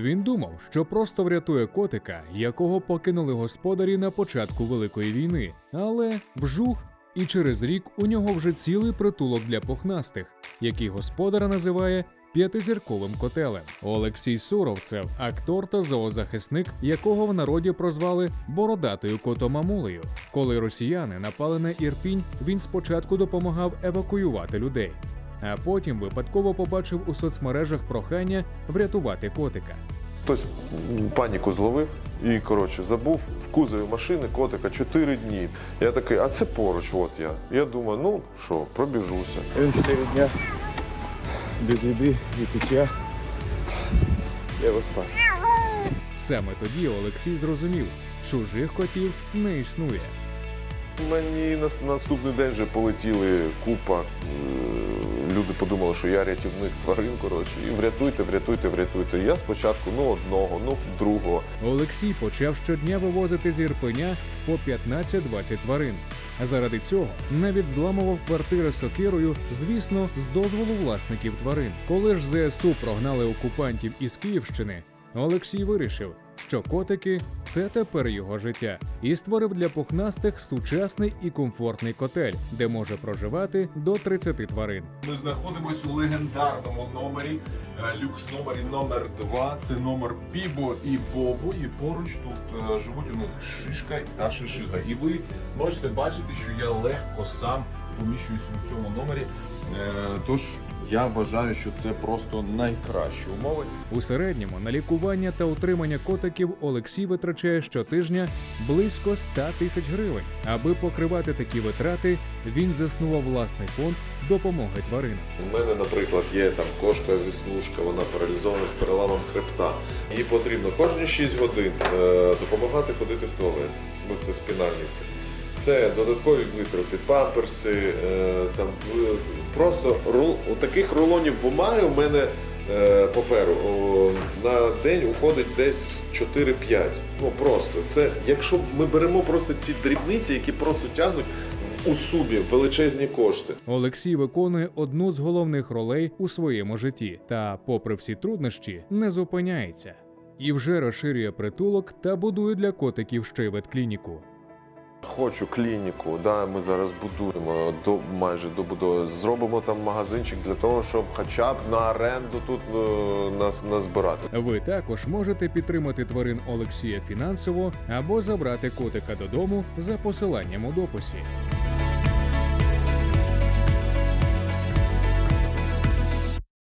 Він думав, що просто врятує котика, якого покинули господарі на початку Великої війни, але вжух, і через рік у нього вже цілий притулок для пухнастих, який господар називає п'ятизірковим котелем. Олексій Суровцев, актор та зоозахисник, якого в народі прозвали бородатою котомамулею. Коли росіяни напали на Ірпінь, він спочатку допомагав евакуювати людей, а потім випадково побачив у соцмережах прохання врятувати котика. Хтось паніку зловив і, коротше, забув в кузові машини котика 4 дні. Я такий, а це поруч, от я. Я думаю, ну що, пробіжуся. Він 4 дня без їди і пиття. Я його спас. Саме тоді Олексій зрозумів, чужих котів не існує. Мені на наступний день вже полетіли купа. Люди подумали, що я рятівник тварин, коротше, і врятуйте, врятуйте, врятуйте. Я спочатку ну одного, ну другого. Олексій почав щодня вивозити з Ірпеня по 15-20 тварин. Заради цього навіть зламував квартири сокирою, звісно, з дозволу власників тварин. Коли ж ЗСУ прогнали окупантів із Київщини, Олексій вирішив, що котики це тепер його життя, і створив для пухнастих сучасний і комфортний котель, де може проживати до 30 тварин. Ми знаходимося у легендарному номері, е, люкс номері номер 2 Це номер Бібо і Бобо. І поруч тут е, живуть у них шишка та шишига. І ви можете бачити, що я легко сам поміщуюсь у цьому номері. Е, Тож я вважаю, що це просто найкращі умови. У середньому на лікування та утримання котиків Олексій витрачає щотижня близько 100 тисяч гривень. Аби покривати такі витрати, він заснував власний фонд допомоги тваринам. У мене, наприклад, є там кошка віслушка, вона паралізована з переламом хребта. Їй потрібно кожні 6 годин е, допомагати ходити в туалет. Бо це спінальниця. Це додаткові витрати, памперси, е, там е, просто рул, таких рулонів бумаги у мене е, паперу на день уходить десь 4-5. Ну просто це, якщо ми беремо просто ці дрібниці, які просто тягнуть у субі величезні кошти. Олексій виконує одну з головних ролей у своєму житті та, попри всі труднощі, не зупиняється. І вже розширює притулок та будує для котиків ще ветклініку. Хочу клініку, да, ми зараз будуємо до майже добудову. Зробимо там магазинчик для того, щоб хоча б на оренду тут е, нас назбирати. Ви також можете підтримати тварин Олексія фінансово або забрати котика додому за посиланням у дописі.